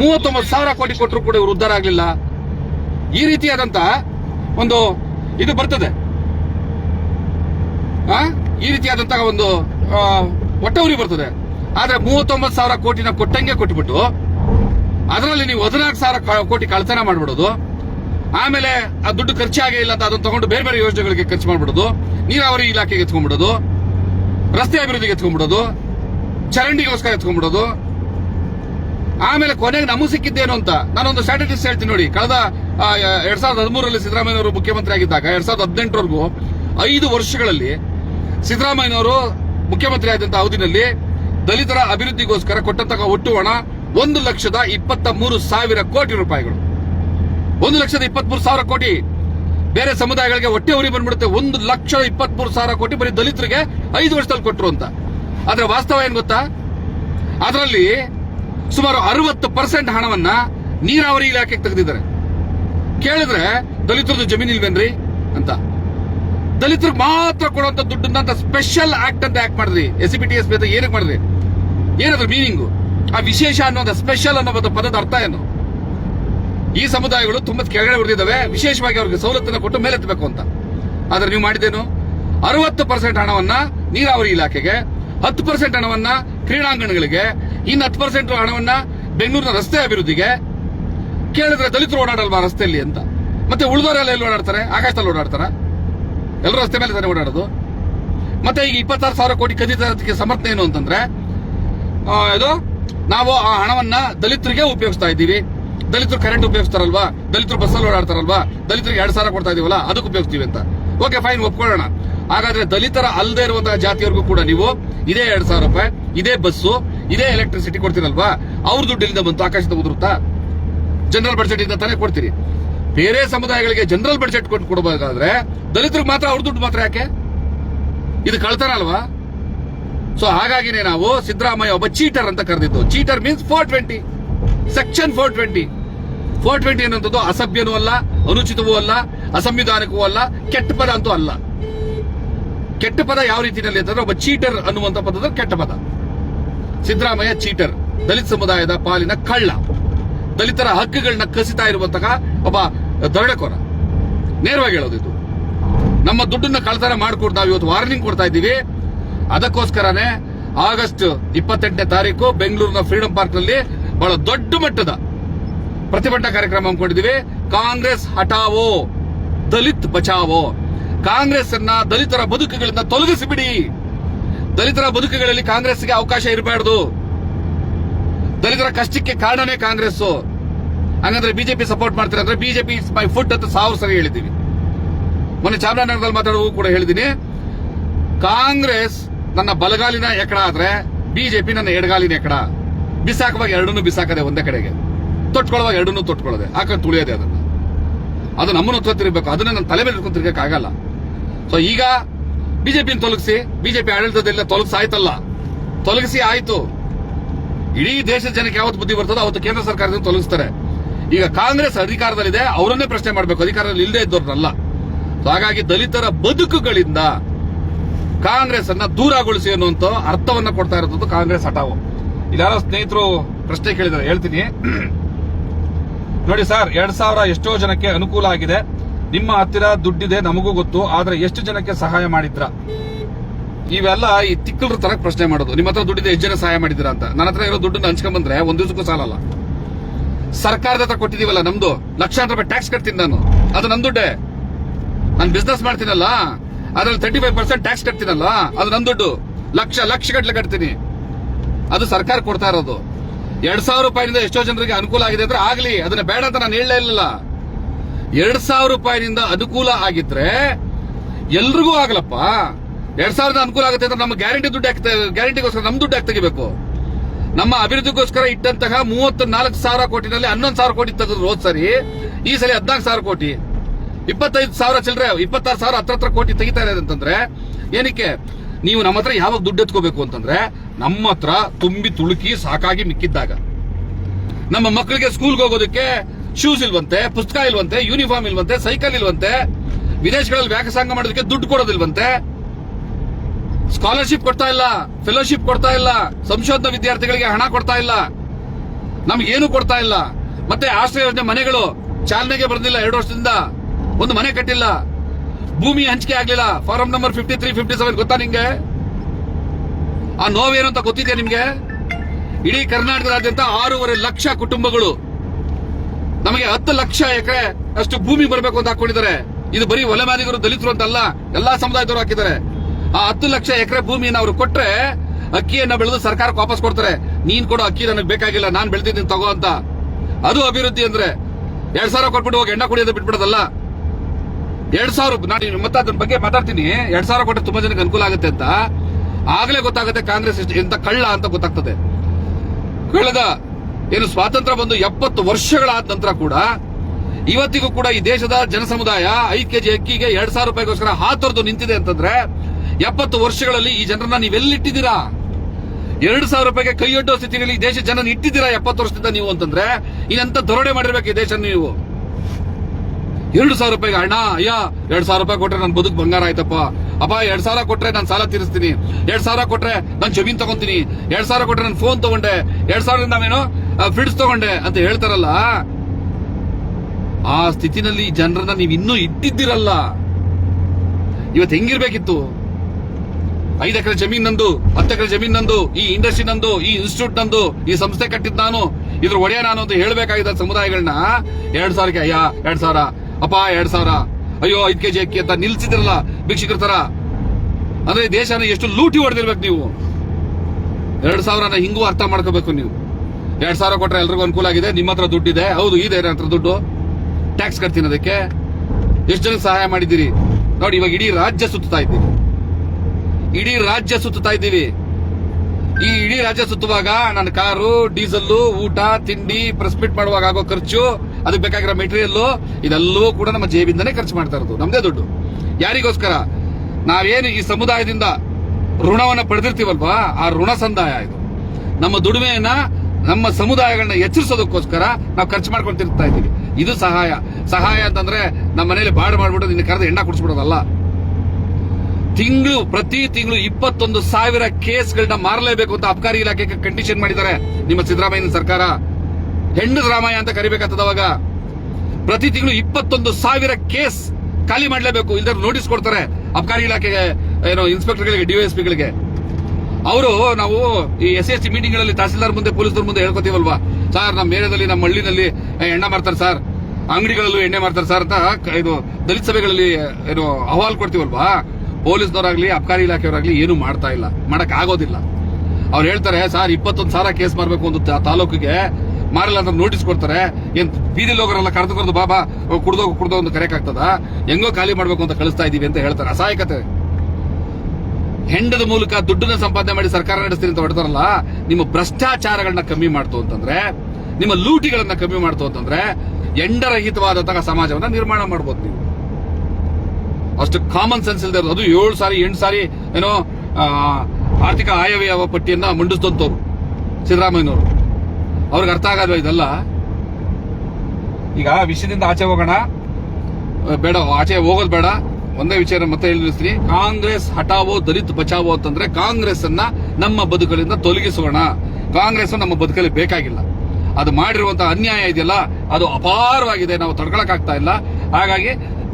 ಮೂವತ್ತೊಂಬತ್ತು ಸಾವಿರ ಕೋಟಿ ಕೊಟ್ಟರು ಕೂಡ ಇವರು ಉದ್ಧಾರ ಆಗಲಿಲ್ಲ. ಈ ರೀತಿಯಾದಂತ ಒಂದು ಇದು ಬರ್ತದೆ? ಈ ರೀತಿಯಾದಂತಹ ಒಂದು ಒಟ್ಟವರಿ ಬರ್ತದೆ. ಆದ್ರೆ ಮೂವತ್ತೊಂಬತ್ತು ಸಾವಿರ ಕೋಟಿನ ಕೊಟ್ಟಂಗೆ ಕೊಟ್ಬಿಟ್ಟು, ಅದರಲ್ಲಿ ನೀವು ಹದಿನಾಲ್ಕು ಸಾವಿರ ಕೋಟಿ ಕಳ್ತನ ಮಾಡ್ಬಿಡೋದು. ಆಮೇಲೆ ಆ ದುಡ್ಡು ಖರ್ಚಾಗೇ ಇಲ್ಲ ಅಂತ ಅದನ್ನು ತಗೊಂಡು ಬೇರೆ ಬೇರೆ ಯೋಜನೆಗಳಿಗೆ ಖರ್ಚು ಮಾಡ್ಬಿಡೋದು. ನೀರಾವರಿ ಇಲಾಖೆಗೆ ಎತ್ಕೊಂಡ್ಬಿಡೋದು. ರಸ್ತೆ ಅಭಿವೃದ್ಧಿಗೆ ಎತ್ಕೊಂಡ್ಬಿಡೋದು. ಚರಂಡಿಗೋಸ್ಕರ ಎತ್ಕೊಂಡ್ಬಿಡೋದು. ಆಮೇಲೆ ಕೊನೆಗೆ ನಮಗ್ ಸಿಕ್ಕಿದ್ದೇನು ಅಂತ ನಾನೊಂದು ಸ್ಟ್ರಾಟಜಿಸ್ಟ್ ಹೇಳ್ತೀನಿ ನೋಡಿ. ಕಳೆದ ಎರಡ್ ಸಾವಿರದ ಹದಿಮೂರರಲ್ಲಿ ಸಿದ್ದರಾಮಯ್ಯನವರು ಮುಖ್ಯಮಂತ್ರಿ ಆಗಿದ್ದಾಗ, ಎರಡ್ ಸಾವಿರದ ಹದಿನೆಂಟರವರೆಗೂ ಐದು ವರ್ಷಗಳಲ್ಲಿ ಸಿದ್ದರಾಮಯ್ಯನವರು ಮುಖ್ಯಮಂತ್ರಿ ಆದಂತಹ ಅವಧಿನಲ್ಲಿ ದಲಿತರ ಅಭಿವೃದ್ಧಿಗೋಸ್ಕರ ಕೊಟ್ಟಂತಹ ಒಟ್ಟು ಹಣ ಒಂದು ಲಕ್ಷದ ಇಪ್ಪತ್ತ ಮೂರು ಸಾವಿರ ಕೋಟಿ ರೂಪಾಯಿಗಳು. ಒಂದು ಲಕ್ಷದ ಇಪ್ಪತ್ಮೂರು ಸಾವಿರ ಕೋಟಿ. ಬೇರೆ ಸಮುದಾಯಗಳಿಗೆ ಹೊಟ್ಟೆ ಉರಿ ಬಂದ್ಬಿಡುತ್ತೆ. ಒಂದು ಲಕ್ಷ ಇಪ್ಪತ್ಮೂರು ಸಾವಿರ ಕೋಟಿ ಬರೀ ದಲಿತರಿಗೆ ಐದು ವರ್ಷದಲ್ಲಿ ಕೊಟ್ಟರು ಅಂತ. ಆದ್ರೆ ವಾಸ್ತವ ಏನ್ ಗೊತ್ತಾ? ಅದರಲ್ಲಿ ಸುಮಾರು ಅರವತ್ತು ಪರ್ಸೆಂಟ್ ಹಣವನ್ನ ನೀರಾವರಿ ಇಲಾಖೆಗೆ ತೆಗೆದಿದ್ದಾರೆ. ಕೇಳಿದ್ರೆ ದಲಿತರದ್ದು ಜಮೀನು ಇಲ್ವೇನ್ರಿ ಅಂತ. ದಲಿತರು ಮಾತ್ರ ಕೊಡುವಂತ ದುಡ್ಡು ಅಂತ ಸ್ಪೆಷಲ್ ಆಕ್ಟ್ ಅಂತ ಆಕ್ಟ್ ಮಾಡಿದ್ರಿ. ಎಸ್ ಬಿ ಟಿ ಎಸ್ ಏನಕ್ಕೆ ಮಾಡಿದ್ರಿ? ಏನಾದ್ರು ಮೀನಿಂಗು ಆ ವಿಶೇಷ ಅನ್ನೋದ ಸ್ಪೆಷಲ್ ಅನ್ನೋ ಪದದ ಅರ್ಥ ಏನು? ಈ ಸಮುದಾಯಗಳು ತುಂಬಾ ಕೆಳಗಡೆ ಉಳಿದಿದ್ದಾವೆ ವಿಶೇಷವಾಗಿ ಅವರಿಗೆ ಸವಲತ್ತನ್ನು ಕೊಟ್ಟು ಮೇಲೆತ್ತಬೇಕು ಅಂತ. ಆದ್ರೆ ನೀವು ಮಾಡಿದ್ದೇನು? ಅರವತ್ತು ಪರ್ಸೆಂಟ್ ಹಣವನ್ನ ನೀರಾವರಿ ಇಲಾಖೆಗೆ ಹತ್ತು ಪರ್ಸೆಂಟ್ ಹಣವನ್ನ ಕ್ರೀಡಾಂಗಣಗಳಿಗೆ, ಇನ್ನು ಹತ್ತು ಪರ್ಸೆಂಟ್ ಹಣವನ್ನ ಬೆಂಗಳೂರಿನ ರಸ್ತೆ ಅಭಿವೃದ್ಧಿಗೆ ಕೇಳಿದ್ರೆ ದಲಿತರು ಓಡಾಡಲ್ವಾ ರಸ್ತೆಯಲ್ಲಿ ಅಂತ. ಮತ್ತೆ ಉಳಿದವರೆಲ್ಲ ಎಲ್ಲಿ ಓಡಾಡ್ತಾರೆ? ಆಕಾಶದಲ್ಲಿ ಓಡಾಡ್ತಾರ? ಎಲ್ಲರೂ ರಸ್ತೆ ಮೇಲೆ ತಾನೇ ಓಡಾಡೋದು? ಮತ್ತೆ ಈಗ ಇಪ್ಪತ್ತಾರು ಸಾವಿರ ಕೋಟಿ ಕದಿತಕ್ಕೆ ಸಮರ್ಥನೆ ಏನು ಅಂತಂದ್ರೆ ಇದು ನಾವು ಆ ಹಣವನ್ನ ದಲಿತರಿಗೆ ಉಪಯೋಗಿಸ್ತಾ ಇದ್ದೀವಿ. ದಲಿತರು ಕರೆಂಟ್ ಉಪಯೋಗಿಸ್ತಾರಲ್ವಾ? ದಲಿತರು ಬಸ್ಸಲ್ಲಿ ಓಡಾಡ್ತಾರಲ್ವಾ? ದಲಿತರಿಗೆ ಎರಡು ಸಾವಿರ ಕೊಡ್ತಾ ಇದೀವಲ್ಲ, ಅದಕ್ಕೆ ಉಪಯೋಗಿಸ್ತೀವಿ ಅಂತ. ಓಕೆ ಫೈನ್ ಒಪ್ಕೊಳ್ಳೋಣ. ಹಾಗಾದ್ರೆ ದಲಿತರ ಅಲ್ಲದೆ ಇರುವಂತಹ ಜಾತಿಯವರೆಗೂ ಕೂಡ ನೀವು ಇದೇ ಎರಡ್ ಸಾವಿರ ರೂಪಾಯಿ, ಇದೇ ಬಸ್ಸು ಇದೇ ಎಲೆಕ್ಟ್ರಿಸಿಟಿ ಕೊಡ್ತೀರಲ್ವಾ? ಅವ್ರ ದುಡ್ಡಿಂದ ಬಂತು ಆಕಾಶದ ಉದುರುತ್ತಾ? ಜನರಲ್ ಬಡ್ಜೆಟ್ ಇಂದ ತಾನೇ ಕೊಡ್ತೀರಿ. ಬೇರೆ ಸಮುದಾಯಗಳಿಗೆ ಜನರಲ್ ಬಜೆಟ್ ಕೊಟ್ಟು ಕೊಡಬೇಕಾದ್ರೆ ದಲಿತರಿಗೆ ಮಾತ್ರ ಅವ್ರ ದುಡ್ಡು ಮಾತ್ರ ಯಾಕೆ? ಇದು ಕಳ್ತಾರ ಅಲ್ವಾ? ಸೊ ಹಾಗಾಗಿನೇ ನಾವು ಸಿದ್ದರಾಮಯ್ಯ ಒಬ್ಬ ಚೀಟರ್ ಅಂತ ಕರೆದಿದ್ದು. Cheater means four twenty section four twenty four twenty ಅನ್ನೋದು ಅಸಭ್ಯನೂ ಅಲ್ಲ, ಅನುಚಿತವೂ ಅಲ್ಲ, ಅಸಂವಿಧಾನಿಕವೂ ಅಲ್ಲ, ಕೆಟ್ಟ ಪದ ಅಂತೂ ಅಲ್ಲ. ಕೆಟ್ಟ ಪದ ಯಾವ ರೀತಿಯಲ್ಲಿ ಅಂತಂದ್ರೆ ಒಬ್ಬ ಚೀಟರ್ ಅನ್ನುವಂತ ಪದದ ಕೆಟ್ಟ ಪದ. ಸಿದ್ದರಾಮಯ್ಯ ಚೀಟರ್, ದಲಿತ ಸಮುದಾಯದ ಪಾಲಿನ ಕಳ್ಳ. ದಲಿತರ ಹಕ್ಕುಗಳನ್ನ ಕಸಿತಾ ಇರುವಂತಹ ಒಬ್ಬ ದರಡಕೋರ. ನೇರವಾಗಿ ಹೇಳೋದು ಇದು. ನಮ್ಮ ದುಡ್ಡನ್ನ ಕಳ್ತನ ಮಾಡ್ಕೊಡ್ ನಾವು ಇವತ್ತು ವಾರ್ನಿಂಗ್ ಕೊಡ್ತಾ ಇದ್ದೀವಿ. ಅದಕ್ಕೋಸ್ಕರನೇ ಆಗಸ್ಟ್ ಇಪ್ಪತ್ತೆಂಟನೇ ತಾರೀಕು ಬೆಂಗಳೂರಿನ ಫ್ರೀಡಂ ಪಾರ್ಕ್ನಲ್ಲಿ ಬಹಳ ದೊಡ್ಡ ಮಟ್ಟದ ಪ್ರತಿಭಟನಾ ಕಾರ್ಯಕ್ರಮ ಹಮ್ಮಿಕೊಂಡಿದ್ದೀವಿ. ಕಾಂಗ್ರೆಸ್ ಹಟಾವೋ ದಲಿತ್ ಬಚಾವೋ. ಕಾಂಗ್ರೆಸ್ ಅನ್ನ ದಲಿತರ ಬದುಕುಗಳಿಂದ ತೊಲಗಿಸಿಬಿಡಿ. ದಲಿತರ ಬದುಕುಗಳಲ್ಲಿ ಕಾಂಗ್ರೆಸ್ಗೆ ಅವಕಾಶ ಇರಬಾರ್ದು. ದಲಿತರ ಕಷ್ಟಕ್ಕೆ ಕಾರಣನೇ ಕಾಂಗ್ರೆಸ್ ಹಂಗಂದ್ರೆ ಬಿಜೆಪಿ ಸಪೋರ್ಟ್ ಮಾಡ್ತಾರೆ ಅಂದ್ರೆ ಬಿಜೆಪಿ ಮೈ ಫುಡ್ ಅಂತ ಸಾವಿರ ಸರಿ ಹೇಳಿದ್ದೀವಿ. ಮೊನ್ನೆ ಚಾಮರಾಜನಗರದಲ್ಲಿ ಮಾತಾಡುವ ಕೂಡ ಹೇಳಿದ್ದೀನಿ. ಕಾಂಗ್ರೆಸ್ ನನ್ನ ಬಲಗಾಲಿನ ಎಕಡ ಆದ್ರೆ ಬಿಜೆಪಿ ನನ್ನ ಎಡಗಾಲಿನ ಎಕಡ. ಬಿಸಾಕುವಾಗ ಎರಡನ್ನೂ ಬಿಸಾಕದೆ ಒಂದೇ ಕಡೆಗೆ. ತೊಟ್ಕೊಳ್ಳುವಾಗ ಎರಡನ್ನೂ ತೊಟ್ಕೊಳ್ಳೋದೆ. ಹಾಕೊಂಡು ತುಳಿಯೋದೆ ಅದನ್ನ. ಅದು ನಮ್ಮನ್ನು ಹೊತ್ತಿರ್ಬೇಕು ಅದನ್ನ ನನ್ನ ತಲೆ ಮೇಲೆ ಇಟ್ಕೊಂಡು ತಿರ್ಗಕ್ಕೆ ಆಗಲ್ಲ ಸೊ ಈಗ ಬಿಜೆಪಿ ತೊಲಗಿಸಿ ಬಿಜೆಪಿ ಆಡಳಿತದೆಲ್ಲ ತೊಲಗಿಸಿ ಆಯ್ತಲ್ಲ ತೊಲಗಿಸಿ ಆಯ್ತು. ಇಡೀ ದೇಶದ ಜನಕ್ಕೆ ಯಾವತ್ತು ಬುದ್ಧಿ ಬರ್ತದೋ ಅವತ್ತು ಕೇಂದ್ರ ಸರ್ಕಾರದಿಂದ ತೊಲಗಿಸ್ತಾರೆ. ಈಗ ಕಾಂಗ್ರೆಸ್ ಅಧಿಕಾರದಲ್ಲಿದೆ, ಅವರನ್ನೇ ಪ್ರಶ್ನೆ ಮಾಡಬೇಕು. ಅಧಿಕಾರದಲ್ಲಿ ಇಲ್ಲದೆ ಇದ್ದವ್ರನ್ನಲ್ಲ. ಹಾಗಾಗಿ ದಲಿತರ ಬದುಕುಗಳಿಂದ ಕಾಂಗ್ರೆಸ್ ಅನ್ನ ದೂರಗೊಳಿಸಿ ಅನ್ನುವಂತ ಅರ್ಥವನ್ನ ಕೊಡ್ತಾ ಇರೋದು ಕಾಂಗ್ರೆಸ್ ಹಠಾವು. ಇಲ್ಲಾರೋ ಸ್ನೇಹಿತರು ಪ್ರಶ್ನೆ ಕೇಳಿದಾರೆ ಹೇಳ್ತೀನಿ. ನೋಡಿ ಸರ್, ಎರಡ್ ಸಾವಿರ ಎಷ್ಟೋ ಜನಕ್ಕೆ ಅನುಕೂಲ ಆಗಿದೆ. ನಿಮ್ಮ ಹತ್ತಿರ ದುಡ್ಡಿದೆ, ನಮಗೂ ಗೊತ್ತು, ಆದ್ರೆ ಎಷ್ಟು ಜನಕ್ಕೆ ಸಹಾಯ ಮಾಡಿದ್ರ? ಇವೆಲ್ಲ ಈ ತಿಕ್ಕಲ್ರ ತರ ಪ್ರಶ್ನೆ ಮಾಡೋದು. ನಿಮ್ಮ ಹತ್ರ ದುಡ್ಡಿದೆ, ಎಷ್ಟು ಜನ ಸಹಾಯ ಮಾಡಿದ್ದೀರಾ ಅಂತ. ನನ್ನ ಹತ್ರ ಇರೋ ದುಡ್ಡನ್ನು ಹಂಚ್ಕೊಂಡ್ ಬಂದ್ರೆ ಒಂದ್ ದಿವಸಕ್ಕೂ ಸಾಲಲ್ಲ. ಸರ್ಕಾರದ ಹತ್ರ ಕೊಟ್ಟಿದೀವಲ್ಲ ನಮ್ದು, ಲಕ್ಷಾಂತರ ರೂಪಾಯಿ ಟ್ಯಾಕ್ಸ್ ಕಟ್ತೀನಿ ನಾನು. ಅದು ನನ್ ದುಡ್ಡೆ. ನಾನು ಬಿಸ್ನೆಸ್ ಮಾಡ್ತೀನಲ್ಲ, ಅದ್ರಲ್ಲಿ ತರ್ಟಿ ಫೈವ್ ಪರ್ಸೆಂಟ್ ಟ್ಯಾಕ್ಸ್ ಕಟ್ತೀನಲ್ಲ, ಅದು ನನ್ ದುಡ್ಡು. ಲಕ್ಷ ಲಕ್ಷ ಗಟ್ಟಲೆ ಕಟ್ತೀನಿ. ಅದು ಸರ್ಕಾರ ಕೊಡ್ತಾ ಇರೋದು. ಎರಡ್ ಸಾವಿರ ರೂಪಾಯಿಂದ ಎಷ್ಟೋ ಜನರಿಗೆ ಅನುಕೂಲ ಆಗಿದೆ ಅಂದ್ರೆ ಆಗ್ಲಿ, ಅದನ್ನ ಬೇಡ ಅಂತ ನಾನು ಹೇಳಲೇ ಇಲ್ಲ ಎರಡ್ ಸಾವಿರ ರೂಪಾಯಿನಿಂದ ಅನುಕೂಲ ಆಗಿದ್ರೆ ಎಲ್ರಿಗೂ ಆಗಲಪ್ಪ. ಎರಡ್ ಸಾವಿರದ ಅನುಕೂಲ ಆಗುತ್ತೆ ಅಂದ್ರೆ ನಮ್ಮ ಗ್ಯಾರಂಟಿ ದುಡ್ಡು ಹಾಕ್ತಾ ಗ್ಯಾರಂಟಿಗೋಸ್ಕರ ನಮ್ ದುಡ್ಡು ಹಾಕಿ ತೆಗಿಬೇಕು? ನಮ್ಮ ಅಭಿವೃದ್ಧಿಗೋಸ್ಕರ ಇಟ್ಟಂತಹ ಮೂವತ್ತ ನಾಲ್ಕು ಸಾವಿರ ಕೋಟಿನಲ್ಲಿ ಹನ್ನೊಂದು ಸಾವಿರ ಕೋಟಿ ತೆಗೆದ್ರು ಹೋದ್ ಸರಿ, ಈ ಸಲ ಹದಿನಾಲ್ಕು ಸಾವಿರ ಕೋಟಿ. ಇಪ್ಪತ್ತೈದು ಸಾವಿರ ಚಿಲ್ಲರೆ ಇಪ್ಪತ್ತಾರು ಸಾವಿರ ಹತ್ರ ಹತ್ರ ಕೋಟಿ ತೆಗಿತಾ ಇದೆ ಅಂತಂದ್ರೆ, ಏನಕ್ಕೆ? ನೀವು ನಮ್ಮ ಹತ್ರ ಯಾವಾಗ ದುಡ್ಡು ಎತ್ಕೋಬೇಕು ಅಂತಂದ್ರೆ, ನಮ್ಮ ಹತ್ರ ತುಂಬಿ ತುಳುಕಿ ಸಾಕಾಗಿ ಮಿಕ್ಕಿದ್ದಾಗ. ನಮ್ಮ ಮಕ್ಕಳಿಗೆ ಸ್ಕೂಲ್ಗೆ ಹೋಗೋದಕ್ಕೆ ಶೂಸ್ ಇಲ್ವಂತೆ, ಪುಸ್ತಕ ಇಲ್ವಂತೆ ಯೂನಿಫಾರ್ಮ್ ಇಲ್ವಂತೆ ಸೈಕಲ್ ಇಲ್ವಂತೆ, ವಿದೇಶಗಳಲ್ಲಿ ವ್ಯಾಸಂಗ ಮಾಡೋದಕ್ಕೆ ದುಡ್ಡು ಕೊಡೋದಿಲ್ವಂತೆ. ಸ್ಕಾಲರ್ಶಿಪ್ ಕೊಡ್ತಾ ಇಲ್ಲ ಫೆಲೋಶಿಪ್ ಕೊಡ್ತಾ ಇಲ್ಲ, ಸಂಶೋಧನಾ ವಿದ್ಯಾರ್ಥಿಗಳಿಗೆ ಹಣ ಕೊಡ್ತಾ ಇಲ್ಲ ನಮ್ಗೇನು ಕೊಡ್ತಾ ಇಲ್ಲ. ಮತ್ತೆ ಆಶ್ರಯ ಯೋಜನೆ ಮನೆಗಳು ಚಾಲನೆಗೆ ಬಂದಿಲ್ಲ ಎರಡು ವರ್ಷದಿಂದ, ಒಂದು ಮನೆ ಕಟ್ಟಿಲ್ಲ. ಭೂಮಿ ಹಂಚಿಕೆ ಆಗ್ಲಿಲ್ಲ form number fifty three fifty seven ಗೊತ್ತಾ ನಿಮ್ಗೆ ಆ ನೋವೇನು ಅಂತ ಗೊತ್ತಿದೆಯಾ ನಿಮ್ಗೆ? ಇಡೀ ಕರ್ನಾಟಕದಾದ್ಯಂತ ಆರೂವರೆ ಲಕ್ಷ ಕುಟುಂಬಗಳು ನಮಗೆ ಹತ್ತು ಲಕ್ಷ ಎಕರೆ ಅಷ್ಟು ಭೂಮಿ ಬರಬೇಕು ಅಂತ ಹಾಕೊಂಡಿದ್ದಾರೆ. ಇದು ಬರೀ ಒಲೆಮಾನಿಗರು ದಲಿತರು ಅಂತಲ್ಲ, ಎಲ್ಲಾ ಸಮುದಾಯದವರು ಹಾಕಿದ್ದಾರೆ. ಆ ಹತ್ತು ಲಕ್ಷ ಎಕರೆ ಭೂಮಿಯನ್ನು ಅವರು ಕೊಟ್ರೆ ಅಕ್ಕಿಯನ್ನ ಬೆಳೆದು ಸರ್ಕಾರಕ್ಕೆ ವಾಪಸ್ ಕೊಡ್ತಾರೆ. ನೀನ್ ಕೊಡೋ ಅಕ್ಕಿ ನನಗೆ ಬೇಕಾಗಿಲ್ಲ, ನಾನು ಬೆಳೆದಿದ್ದೀನಿ, ತಗೋ ಅಂತ. ಅದು ಅಭಿವೃದ್ಧಿ ಅಂದ್ರೆ ಎರಡ್ ಸಾವಿರ ಕೊಟ್ಬಿಟ್ಟು ಹೋಗಿ ಎಣ್ಣೆ ಕುಡಿಯೋದು ಬಿಟ್ಬಿಡೋದಲ್ಲ. ಎರಡ್ ಸಾವಿರ ನಾನು ಮತ್ತೆ ಅದ್ರ ಬಗ್ಗೆ ಮಾತಾಡ್ತೀನಿ. ಎರಡ್ ಸಾವಿರ ಕೊಟ್ಟರೆ ತುಂಬಾ ಜನಕ್ಕೆ ಅನುಕೂಲ ಆಗುತ್ತೆ ಅಂತ. ಆಗ್ಲೇ ಗೊತ್ತಾಗುತ್ತೆ ಕಾಂಗ್ರೆಸ್ ಎಂತ ಕಳ್ಳ ಅಂತ ಗೊತ್ತಾಗ್ತದೆ. ಕಳೆದ ಏನು ಸ್ವಾತಂತ್ರ್ಯ ಬಂದು ಎಪ್ಪತ್ತು ವರ್ಷಗಳಾದ ನಂತರ ಕೂಡ ಇವತ್ತಿಗೂ ಕೂಡ ಈ ದೇಶದ ಜನಸಮುದಾಯ ಐದು ಕೆಜಿ ಅಕ್ಕಿಗೆ ಎರಡ್ ಸಾವಿರ ರೂಪಾಯಿಗೋಸ್ಕರ ಹಾತೊರೆದು ನಿಂತಿದೆ ಅಂತಂದ್ರೆ ಎಪ್ಪತ್ತು ವರ್ಷಗಳಲ್ಲಿ ಈ ಜನರನ್ನ ನೀವೆಲ್ಲಿಟ್ಟಿದ್ದೀರಾ? ಎರಡು ಸಾವಿರ ರೂಪಾಯಿಗೆ ಕೈಯೊಡ್ಡೋ ಸ್ಥಿತಿಯಲ್ಲಿ ಈ ದೇಶ ಜನ ಇಟ್ಟಿದ್ದೀರಾ ಎಪ್ಪತ್ತು ವರ್ಷದಿಂದ ನೀವು ಅಂತಂದ್ರೆ ಇನ್ನೆಂತ ದರೋಡೆ ಮಾಡಿರ್ಬೇಕು ಈ ದೇಶ ನೀವು? ಎರಡು ಸಾವಿರ ರೂಪಾಯಿಗೆ ಅಣ್ಣ, ಅಯ್ಯ, ಎರಡ್ ಸಾವಿರ ರೂಪಾಯಿ ಕೊಟ್ರೆ ನನ್ನ ಬದುಕು ಬಂಗಾರ ಆಯ್ತಪ್ಪ. ಅಪ್ಪ, ಎರಡ್ ಸಾವಿರ ಕೊಟ್ರೆ ನಾನು ಸಾಲ ತೀರಿಸ್ತೀನಿ. ಎರಡ್ ಸಾವಿರ ಕೊಟ್ರೆ ನಾನು ಜಮೀನ್ ತಗೊಂತೀನಿ. ಎರಡ್ ಸಾವಿರ ಕೊಟ್ರೆ ನಾನು ಫೋನ್ ತಗೊಂಡೆ. ಎರಡ್ ಸಾವಿರದಿಂದ ನಾವೇನು ಫ್ರಿಡ್ಸ್ ತಗೊಂಡೆ ಅಂತ ಹೇಳ್ತಾರಲ್ಲ, ಆ ಸ್ಥಿತಿನಲ್ಲಿ ಜನರನ್ನ ನೀವು ಇನ್ನೂ ಇಟ್ಟಿದ್ದೀರಲ್ಲ. ಇವತ್ತು ಹೆಂಗಿರ್ಬೇಕಿತ್ತು? ಐದು ಎಕರೆ ಜಮೀನ್ ನಂದು, ಹತ್ತು ಎಕರೆ ಜಮೀನ್ ನಂದು, ಈ ಇಂಡಸ್ಟ್ರಿ ನಂದು, ಈ ಇನ್ಸ್ಟಿಟ್ಯೂಟ್ ನಂದು, ಈ ಸಂಸ್ಥೆ ಕಟ್ಟಿದ್ ನಾನು, ಇದ್ರ ಒಡೆಯ ನಾನು ಅಂತ ಹೇಳ್ಬೇಕಾಗಿದ್ದ ಸಮುದಾಯಗಳನ್ನ ಎರಡ್ ಸಾವಿರಕ್ಕೆ ಅಯ್ಯ, ಎರಡ್ ಸಾವಿರ, ಅಪ್ಪ, ಎರಡ್ ಸಾವಿರ, ಅಯ್ಯೋ, ಐದ್ ಕೆಜಿ ಅಕ್ಕಿ ಅಂತ ನಿಲ್ಸಿದ್ರಲ್ಲ ಭಿಕ್ಷಕರ ತರ. ಅಂದ್ರೆ ದೇಶನ ಎಷ್ಟು ಲೂಟಿ ಹೊಡೆದಿರ್ಬೇಕು ನೀವು. ಎರಡ್ ಸಾವಿರನ ಹಿಂಗೂ ಅರ್ಥ ಮಾಡ್ಕೋಬೇಕು ನೀವು. ಎರಡ್ ಸಾವಿರ ಕೊಟ್ರೆ ಎಲ್ರಿಗೂ ಅನುಕೂಲ ಆಗಿದೆ. ನಿಮ್ಮ ಹತ್ರ ದುಡ್ಡಿದೆ. ಹೌದು, ಇದೆ ನನ್ನ ದುಡ್ಡು. ಟ್ಯಾಕ್ಸ್ ಕಟ್ತೀನಿ ಅದಕ್ಕೆ. ಎಷ್ಟು ಜನ ಸಹಾಯ ಮಾಡಿದ್ದೀರಿ? ನೋಡಿ, ಇವಾಗ ಇಡೀ ರಾಜ್ಯ ಸುತ್ತಾ ಇದ್ದೀವಿ. ಇಡೀ ರಾಜ್ಯ ಸುತ್ತಾ ಇದ್ದೀವಿ. ಈ ಇಡೀ ರಾಜ್ಯ ಸುತ್ತುವಾಗ ನನ್ನ ಕಾರು ಡೀಸೆಲ್ ಊಟ, ತಿಂಡಿ ಪ್ರೆಸ್ ಮೀಟ್ ಮಾಡುವಾಗ ಆಗೋ ಖರ್ಚು, ಅದಕ್ಕೆ ಬೇಕಾಗಿರೋ ಮೆಟೀರಿಯಲ್ ಇದೆಲ್ಲವೂ ಕೂಡ ನಮ್ಮ ಜೇಬಿಂದನೇ ಖರ್ಚು ಮಾಡ್ತಾ ಇರೋದು. ನಮ್ದೇ ದುಡ್ಡು. ಯಾರಿಗೋಸ್ಕರ? ನಾವೇನು ಈ ಸಮುದಾಯದಿಂದ ಋಣವನ್ನು ಪಡೆದಿರ್ತೀವಲ್ವಾ? ಆ ಋಣ ಸಂದಾಯ ಇದು. ನಮ್ಮ ದುಡಿಮೆಯನ್ನ ನಮ್ಮ ಸಮುದಾಯಗಳನ್ನ ಎಚ್ಚರಿಸೋದಕ್ಕೋಸ್ಕರ ನಾವು ಖರ್ಚು ಮಾಡ್ಕೊಂಡು ತಿರುಗ್ತಾ ಇದ್ದೀವಿ. ಇದು ಸಹಾಯ. ಸಹಾಯ ಅಂತಂದ್ರೆ ನಮ್ಮ ಮನೇಲಿ ಬಾಡ್ ಮಾಡ್ಬಿಟ್ಟು ನಿನ್ನ ಕರೆದು ಎಣ್ಣ ಕುಡಿಸ್ಬಿಡೋದಲ್ಲ. ತಿಂಗಳು, ಪ್ರತಿ ತಿಂಗಳು ಇಪ್ಪತ್ತೊಂದು ಸಾವಿರ ಕೇಸ್ಗಳನ್ನ ಮಾರಲೇಬೇಕು ಅಂತ ಅಬಕಾರಿ ಇಲಾಖೆ ಕಂಡೀಷನ್ ಮಾಡಿದ್ದಾರೆ. ನಿಮ್ಮ ಸಿದ್ದರಾಮಯ್ಯನ ಸರ್ಕಾರ. ಹೆಣ್ಣು ರಾಮಯ್ಯ ಅಂತ ಕರಿಬೇಕಾಗ್ತದ ಅವಾಗ. ಪ್ರತಿ ತಿಂಗಳು ಇಪ್ಪತ್ತೊಂದು ಸಾವಿರ ಕೇಸ್ ಖಾಲಿ ಮಾಡಲೇಬೇಕು. ಇಲ್ದ ನೋಟಿಸ್ ಕೊಡ್ತಾರೆ ಅಬಕಾರಿ ಇಲಾಖೆಗೆ, ಏನೋ ಇನ್ಸ್ಪೆಕ್ಟರ್ಗಳಿಗೆ ಡಿವೈಎಸ್ಪಿಗಳಿಗೆ ಅವರು ನಾವು ಈ ಎಸ್ ಎಸ್ ಟಿ ಮೀಟಿಂಗ್ಗಳಲ್ಲಿ ತಹಸೀಲ್ದಾರ್ ಮುಂದೆ ಪೊಲೀಸರ ಮುಂದೆ ಹೇಳ್ಕೊತೀವಲ್ವಾ? ಸರ್ ನಮ್ಮ ಏರಿಯಾದಲ್ಲಿ ನಮ್ಮ ಹಳ್ಳಿನಲ್ಲಿ ಎಣ್ಣೆ ಮಾಡ್ತಾರೆ ಸರ್. ಅಂಗಡಿಗಳಲ್ಲೂ ಎಣ್ಣೆ ಮಾಡ್ತಾರೆ ಸರ್ ಅಂತ ಇದು ದಲಿತ ಸಭೆಗಳಲ್ಲಿ ಏನು ಅಹವಾಲು ಕೊಡ್ತೀವಲ್ವಾ? ಪೊಲೀಸ್ನವರಾಗ್ಲಿ, ಅಬಕಾರಿ ಇಲಾಖೆಯವರಾಗ್ಲಿ ಏನು ಮಾಡ್ತಾ ಇಲ್ಲ. ಮಾಡಕ್ ಆಗೋದಿಲ್ಲ. ಅವ್ರು ಹೇಳ್ತಾರೆ, ಸರ್, ಇಪ್ಪತ್ತೊಂದು ಸಾವಿರ ಕೇಸ್ ಮಾಡಬೇಕು ಒಂದು ತಾಲೂಕಿಗೆ. ಮಾರಲ್ಲ ಅಂತ ನೋಟಿಸ್ ಕೊಡ್ತಾರೆ. ಏನ್ ಬೀದಿಲಿ ಹೋಗೋರೆಲ್ಲ ಕರೆದು ಕರೆದು ಬಾಬಾ ಕುಡ್ದೋಗ, ಕುಡ್ದೋ ಒಂದು ಕರೆಯಕ್ಕಾಗ್ತದ ಹೆಂಗೋ ಖಾಲಿ ಮಾಡ್ಬೇಕು ಅಂತ ಕಳಿಸ್ತಾ ಇದೀವಿ ಅಂತ ಹೇಳ್ತಾರೆ. ಅಸಹಾಯಕತೆ. ಹೆಂಡದ ಮೂಲಕ ದುಡ್ಡನ್ನ ಸಂಪಾದನೆ ಮಾಡಿ ಸರ್ಕಾರ ನಡೆಸ್ತೀನಿ ಅಂತ ಹೊಡ್ತಾರಲ್ಲ ನಿಮ್ಮ ಭ್ರಷ್ಟಾಚಾರಗಳನ್ನ ಕಮ್ಮಿ ಮಾಡ್ತು ಅಂತಂದ್ರೆ, ನಿಮ್ಮ ಲೂಟಿಗಳನ್ನ ಕಮ್ಮಿ ಮಾಡ್ತು ಅಂತಂದ್ರೆ ಎಂಡರಹಿತವಾದಂತಹ ಸಮಾಜವನ್ನ ನಿರ್ಮಾಣ ಮಾಡ್ಬೋದು ನೀವು. ಅಷ್ಟು ಕಾಮನ್ ಸೆನ್ಸ್ ಇಲ್ಲದೆ ಅದು ಏಳು ಸಾರಿ, ಎಂಟು ಸಾರಿ ಏನೋ ಆರ್ಥಿಕ ಆಯವ್ಯಯ ಪಟ್ಟಿಯನ್ನ ಮಂಡಿಸಿದಂತವ್ರು ಸಿದ್ದರಾಮಯ್ಯನವರು. ಅವ್ರಿಗೆ ಅರ್ಥ ಆಗಲ್ವ ಇದೆಲ್ಲ? ಈಗ ವಿಷಯದಿಂದ ಆಚೆ ಹೋಗೋಣ. ಬೇಡ, ಆಚೆ ಹೋಗೋದು ಬೇಡ. ಒಂದೇ ವಿಚಾರ ಮತ್ತೆ ಹೇಳಿ ಕಾಂಗ್ರೆಸ್ ಹಟಾವೋ ದಲಿತ್ ಬಚಾವೋ ಅಂತಂದ್ರೆ ಕಾಂಗ್ರೆಸ್ ಅನ್ನ ನಮ್ಮ ಬದುಕಲಿಂದ ತೊಲಗಿಸೋಣ. ಕಾಂಗ್ರೆಸ್ ನಮ್ಮ ಬದುಕಲ್ಲಿ ಬೇಕಾಗಿಲ್ಲ. ಅದು ಮಾಡಿರುವಂತಹ ಅನ್ಯಾಯ ಇದೆಯಲ್ಲ, ಅದು ಅಪಾರವಾಗಿದೆ. ನಾವು ತಡ್ಕೊಳಕ್ ಆಗ್ತಾ ಇಲ್ಲ. ಹಾಗಾಗಿ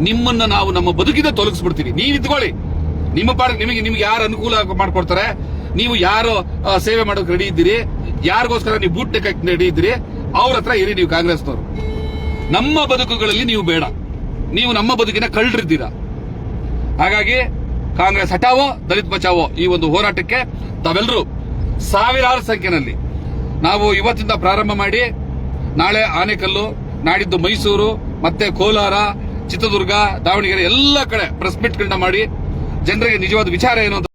ನಿಮ್ಮನ್ನ ನಾವು ನಮ್ಮ ಬದುಕಿಂದ ತೊಲಗಿಸ್ಬಿಡ್ತೀವಿ. ನೀವು ಇದ್ಕೊಳ್ಳಿ ನಿಮ್ಮ ಪಾಡ ನಿಮಗೆ, ನಿಮ್ಗೆ ಯಾರು ಅನುಕೂಲ ಮಾಡ್ಕೊಡ್ತಾರೆ? ನೀವು ಯಾರು ಸೇವೆ ಮಾಡೋಕೆ ರೆಡಿ ಇದ್ದೀರಿ? ಯಾರಿಗೋಸ್ಕರ ನೀವು ಬೂಟ್ ಡೆಕ್ಕಕ್ಕೆ ರೆಡಿ ಇದ್ದೀರಿ? ಅವ್ರ ಹತ್ರ ಇರಿ ನೀವು ಕಾಂಗ್ರೆಸ್ನವರು. ನಮ್ಮ ಬದುಕುಗಳಲ್ಲಿ ನೀವು ಬೇಡ. ನೀವು ನಮ್ಮ ಬದುಕಿನ ಕಳ್ಳರಿದ್ದೀರಾ. ಹಾಗಾಗಿ ಕಾಂಗ್ರೆಸ್ ಹಟಾವೋ ದಲಿತ್ ಬಚಾವೋ ಈ ಒಂದು ಹೋರಾಟಕ್ಕೆ ತಾವೆಲ್ಲರೂ ಸಾವಿರಾರು ಸಂಖ್ಯೆನಲ್ಲಿ ನಾವು ಇವತ್ತಿಂದ ಪ್ರಾರಂಭ ಮಾಡಿ ನಾಳೆ ಆನೆಕಲ್ಲು, ನಾಡಿದ್ದು ಮೈಸೂರು, ಮತ್ತೆ ಕೋಲಾರ, ಚಿತ್ರದುರ್ಗ, ದಾವಣಗೆರೆ ಎಲ್ಲ ಕಡೆ ಪ್ರೆಸ್ ಮೀಟ್ಗಳನ್ನ ಮಾಡಿ ಜನರಿಗೆ ನಿಜವಾದ ವಿಚಾರ ಏನು ಅಂತ